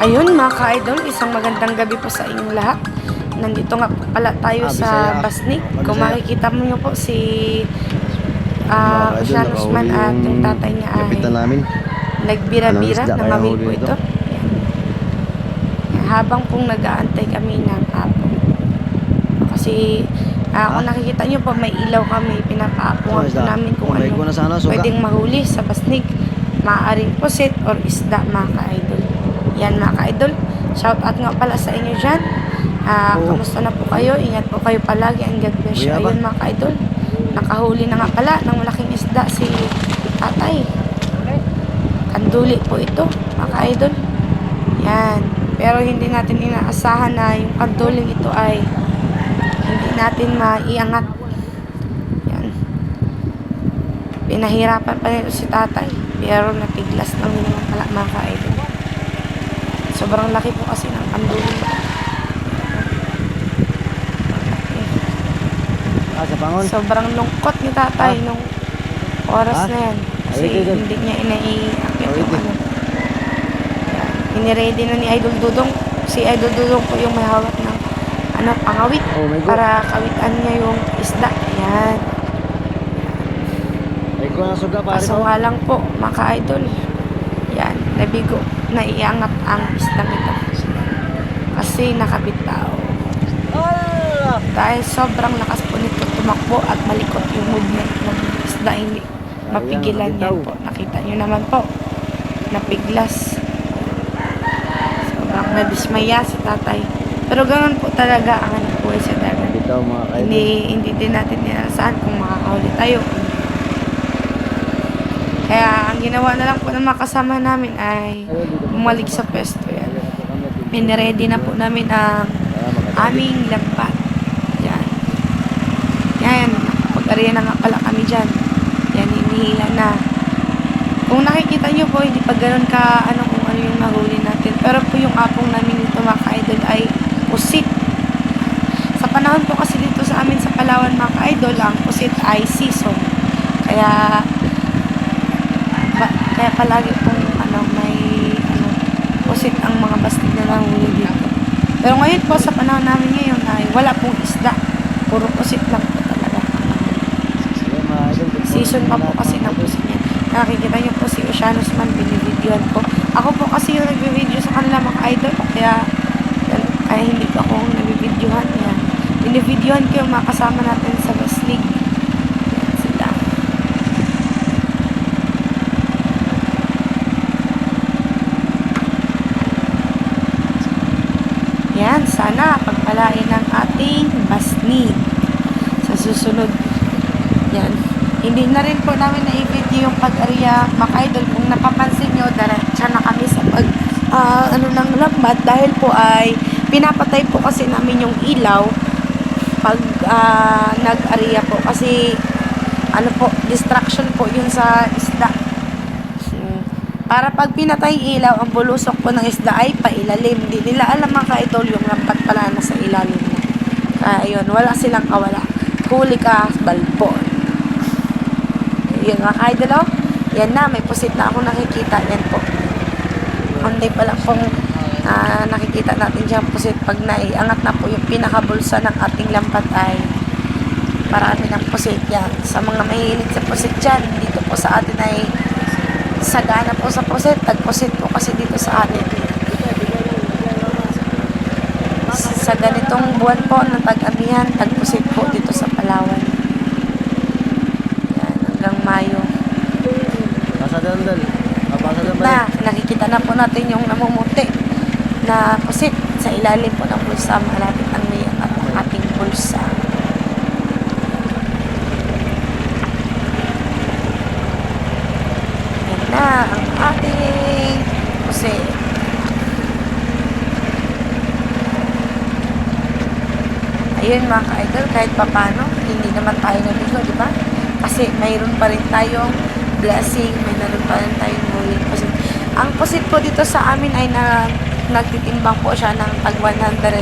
Ayun mga ka-idol, isang magandang gabi po sa inyong lahat. Nandito nga po pala tayo Ah, sa. Basnik. Kung makikita mo nyo po si uh, Mga idol, Janus nakahuli Man at yung tatay niya ay namin. nagbira-bira, namawil huli po ito? Yan. Habang pong nag-aantay kami ng apong. Kasi ah, kung Ah? nakikita nyo po, may ilaw kami. Pinapaapungan Ano po namin kung ano na pwedeng mahuli sa Basnik. Maaaring pusit or isda mga ka-idol. Yan mga ka-idol. Shout out nga pala sa inyo dyan. Ah, Oo. kamusta na po kayo? Ingat po kayo palagi. And God bless you. Ayun mga ka-idol. Nakahuli na nga pala ng malaking isda si tatay. Kanduli po ito, mga ka-idol. Yan. Pero hindi natin inaasahan na yung kanduling ito ay hindi natin maiangat. Yan. Pinahirapan pa nito si tatay. Pero natiglas yun ng pala mga ka-idol. Sobrang laki po kasi ng kanduling. Ah, sa pangon. Sobrang lungkot ni tatay Ah. nung oras Ah. na yan. Kasi Ay, hindi niya inaiakit yung ano. Iniready na ni Idol Dudong. Si Idol Dudong po yung may hawak ng ano, pangawit. Oh. Para kawitan niya yung isda. Yan. Ay ko na suga pare Kaso ko. nga lang po, mga ka-idol. Yan. Nabigo. Naiangat ang isda ito. Kasi nakabitaw. Ah! Dahil sobrang lakas po nito tumakbo at malikot yung movement ng isda. Hindi mapigilan yan po. Nakita nyo naman po. Napiglas. Sobrang nabismaya si tatay. Pero ganun po talaga ang anak buhay sa dagat. Hindi, hindi din natin inaasahan kung makakahuli tayo. Kaya ang ginawa na lang po ng mga kasama namin ay bumalik sa pwesto yan. Piniready na po namin ang aming lambat. Yan. Yan. Pag-ariya na nga pala kami dyan. Yan, hinihila na. Kung nakikita nyo po, hindi pa ganun ka ano kung ano yung nahuli natin. Pero po yung apong namin dito mga ka-idol ay pusit. Sa panahon po kasi dito sa amin sa Palawan mga ka-idol, ang pusit ay season. Kaya kaya palagi pong ano, may ano, pusit ang mga bastig na nahuli dito. Pero ngayon po, sa panahon namin ngayon ay wala pong isda. Puro pusit lang po talaga. Season pa po kasi ng pusit niya. Nakikita niyo po si Oceanus Man, binibidyoan po. Ako po kasi yung nagbe-video sa kanila mga idol. Kaya, kaya hindi ko ako nabibidyohan. Yan. Binibidyohan ko yung mga kasama natin sa League. Yan sila. Sana pagpalain ng ating basnig sa susunod. Yan. Hindi na rin po namin na-video yung pag-area makaidol. Kung napapansin nyo, diretsa na kami sa pag ah, ano ng lambat dahil po ay pinapatay po kasi namin yung ilaw pag ah, nag-area po kasi ano po, distraction po yun sa. Para pag pinatay ilaw, ang bulusok po ng isda ay pailalim. Hindi nila alam mga ka-idol yung lambat pala nasa ilalim na. Kaya yun, wala silang kawala. Huli ka, balpo. Yun mga ka-idol oh. Yan na, may pusit na ako nakikita. Yan po. Hindi pa lang pong ah, nakikita natin dyan pusit. Pag naiangat na po yung pinakabulsa ng ating lambat ay marami ng pusit yan. Sa mga mahilig sa pusit dyan, dito po sa atin ay sagana po sa pusit. Tagpusit po kasi dito sa atin. Sa ganitong buwan po ng tag-amihan, tagpusit po dito sa Palawan. Yan, hanggang Mayo. Pasa dandal. Pasa dandal. Na, nakikita na po natin yung namumuti na pusit sa ilalim po ng bulsa. Malapit ang may ang ating bulsa. Yan na ang ating pusit. Ayun mga ka-idol, kahit papano, hindi naman tayo nabigo, di ba? Kasi mayroon pa rin tayong blessing, may naroon pa rin tayong huling pusit. Ang pusit po dito sa amin ay na, nagtitimbang po siya ng tag 150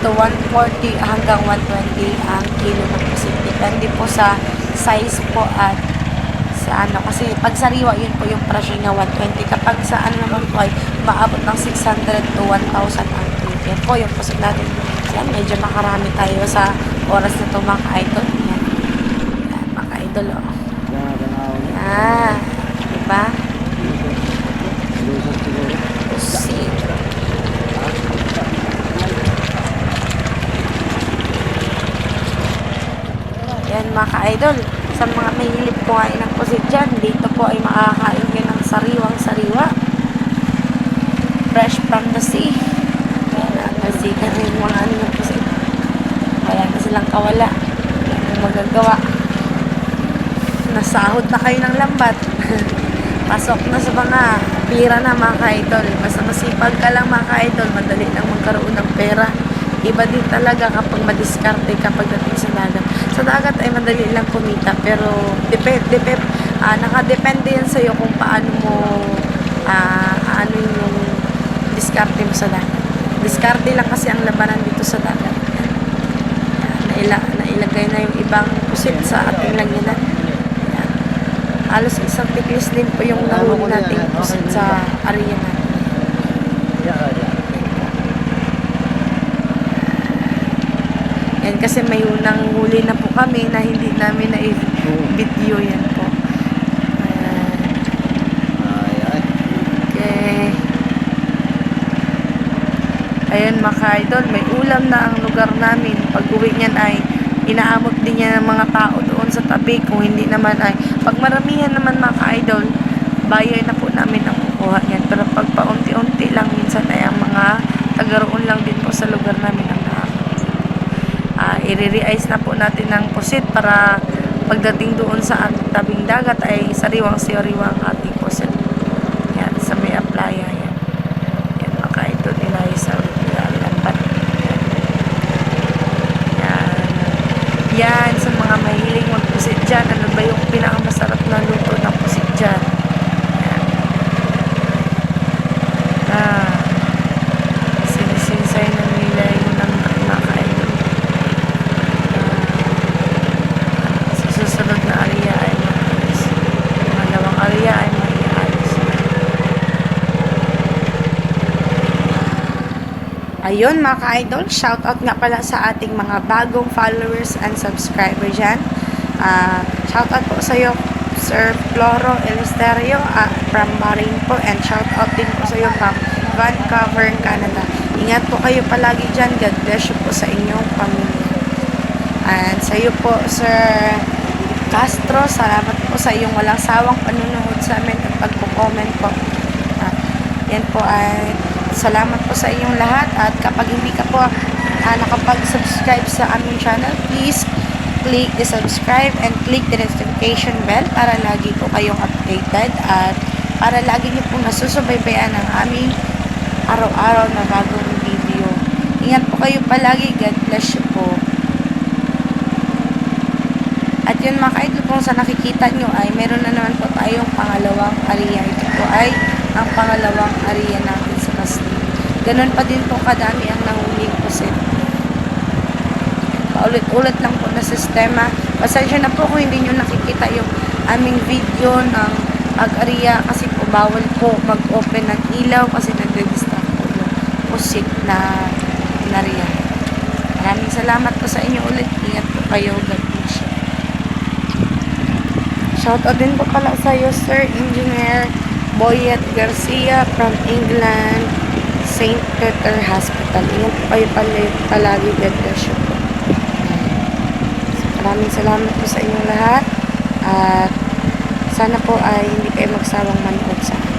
to 140 hanggang 120 ang kilo ng pusit. Depende po sa size po at sa ano kasi pag sariwa yun po yung presyo niya 120 kapag sa ano naman po ay maabot ng 600 to 1,000 ang yan po yung pusit natin. Yan medyo nakarami tayo sa oras na to mga idol yan, yan mga idol oh. Yan, diba? Pusit yan mga idol sa mga mahilig kumain ng pusit dyan. Dito po ay makakain kayo ng sariwang sariwa. Fresh from the sea. Yan kasi na rin mga ano ng pusit. Kaya na silang kawala. Ang magagawa. Nasahod na kayo ng lambat. Pasok na sa mga pira na mga ka-idol. Basta masipag ka lang mga ka-idol. Madali lang magkaroon ng pera iba din talaga kapag madiskarte kapag dating sa dagat sa dagat ay madali lang kumita pero depende depend ah, nakadepende yan sa'yo kung paano mo ah, ano yung diskarte mo sa dagat diskarte lang kasi ang labanan dito sa dagat. Yan, naila, nailagay na yung ibang pusit sa ating lagyanan Yan. halos isang tiklis din po yung nahuli nating pusit sa area natin Yan, yan. Yan kasi may unang huli na po kami na hindi namin na-video yan po Ayan. Ay, ay. Okay. Ayan mga ka-idol, may ulam na ang lugar namin. Pag uwi niyan ay inaamot din niya ng mga tao doon sa tabi. Kung hindi naman ay, pag maramihan naman mga ka-idol, bayay na po namin ang kukuha niyan. Pero pag paunti-unti lang, minsan ay ang mga tagaroon lang din po sa lugar namin ang naamot. Ah, i-re-ice na po natin ng pusit para pagdating doon sa tabing dagat ay sariwang-sariwang ating pusit. Yan, sa may playa yan. Yan, maka ito nila sa lambat. Yan. Yan. Sa mga mahilig magpusit dyan. Ano ba yung pinakamasarap na luto ng pusit dyan? Yan. Ah. Sinisinsay na nila yung ng mga ito. Ah. Sa susunod na area ay maalis. Pangalawang area ay maialis na. Ayun mga ka-idol, shoutout nga pala sa ating mga bagong followers and subscriber dyan. Ah, shoutout po sa iyo, Sir Floro Elisterio ah, from Bahrain po and shoutout din po sa iyo from Vancouver, Canada. Ingat po kayo palagi dyan. God bless you po sa inyong pamilya. And sa iyo po, Sir Castro, salamat po sa iyong walang sawang panunood sa amin at pagpo-comment po. Ah, yan po ay salamat po sa inyong lahat at kapag hindi ka po ah, nakapag-subscribe sa aming channel, please click the subscribe and click the notification bell para lagi po kayong updated at para lagi niyo pong nasusubaybayan ang aming araw-araw na bagong video. Ingat po kayo palagi. God bless you po. At yun mga ka-idol, kung sa nakikita nyo ay meron na naman po tayong pangalawang area. Ito po ay ang pangalawang area natin Kasli. Ganun pa din po kadami ang nanguling pusit. Paulit-ulit lang po na sistema. Pasensya na po kung hindi nyo nakikita yung aming video ng pag-area kasi po bawal po mag-open ng ilaw kasi nagre-distract po yung pusit na area. Maraming salamat po sa inyo ulit. Ingat po kayo. God bless you. Shoutout din po pala sa iyo, Sir Engineer Boyet Garcia from England, St. Peter Hospital. Ingat po kayo pala, palagi. God bless po. Maraming salamat po sa inyong lahat. At sana po ay hindi kayo magsawang manood sa akin.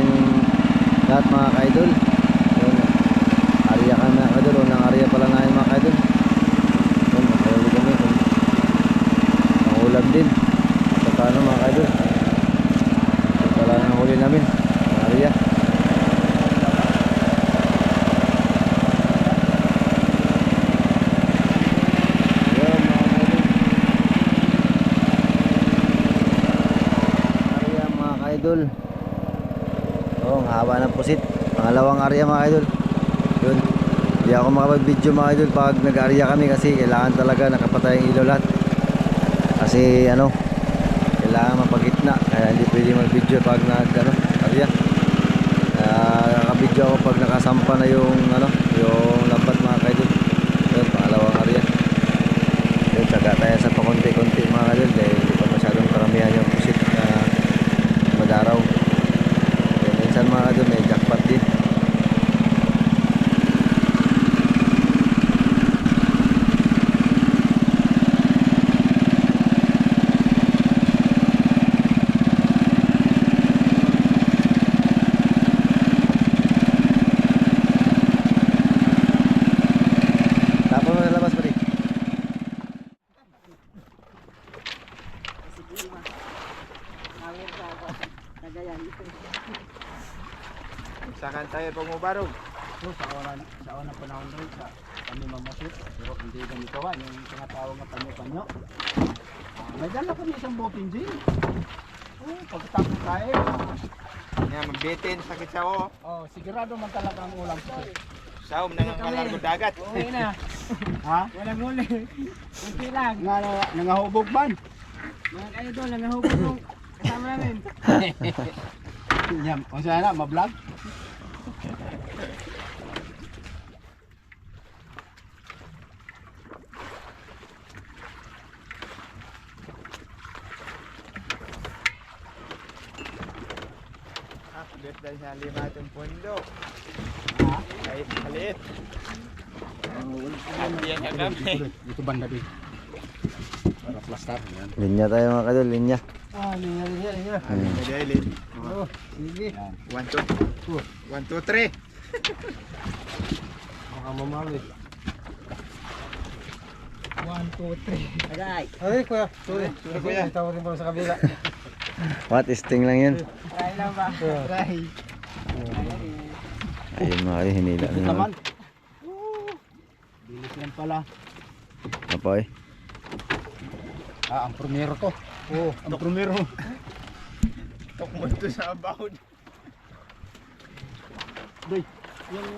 Inyong lahat mga ka-idol. Yun, area kami mga ka-idol. Unang area pala namin mga ka-idol. Yun, makahuli kami. Ang ulam din. At paano mga ka-idol. Ito pala ang huli namin. Ang area. Yun mga ka-idol. area mga ka-idol oh ang haba ng pusit. Pangalawang area mga ka-idol yun. Hindi ako makapag-video mga ka-idol pag nag-area kami kasi kailangan talaga nakapatay ang ilaw lahat. Kasi ano kailangan mapagitna. Kaya hindi pwede mag-video pag nag ano, area. Kaya nakaka-video ako pag nakasampa na yung ano yung lambat mga ka-idol. Yun pangalawang area. Yun tsaga tayo sa pakunti-kunti mga ka-idol. Dahil hindi pa masyadong karamihan yung pusit na madaraw Kaya minsan mga kadol may jackpot din Tapos mo sa labas pa rin Sakan tayo pangubarog. So, sa oran, sa unang panahon doon sa kami mamasit, pero hindi ganito ka, yung tinatawag na panyo-panyo. Ah, may dala kami isang botin gin. Oh, pagkatapos tayo, Nga magbitin sakit sa o. oh, sigurado man talaga ang ulam ko. Saum nang malargo dagat. Okay na. ha? Walang huli. Kunti lang. Nga, nangahubog man. Mga kayo doon, nangahubog nung kasama namin. Yan, kung saan na, mablog. Dahil sa lima itong pundo. Kahit maliit. Yan kagami. Dito banda din. Para plaster. Yan. Linya tayo mga kadol, linya Ah, linya, linya, linya. Hmm. Medali. Oh, sige. One, two. One, two, three. Baka mamali. One, two, three. Agay. Ay, kuya. Sorry. Sorry, kuya. Tawag rin pa sa kabila. What, sting lang yun Try lang ba? Try. Ayun mga kadol, hinila na naman naman. Bilis yan pala. Apoy Ah, ang primero to. Oo, ang primero. Tok mo ito sa about. Doy, yung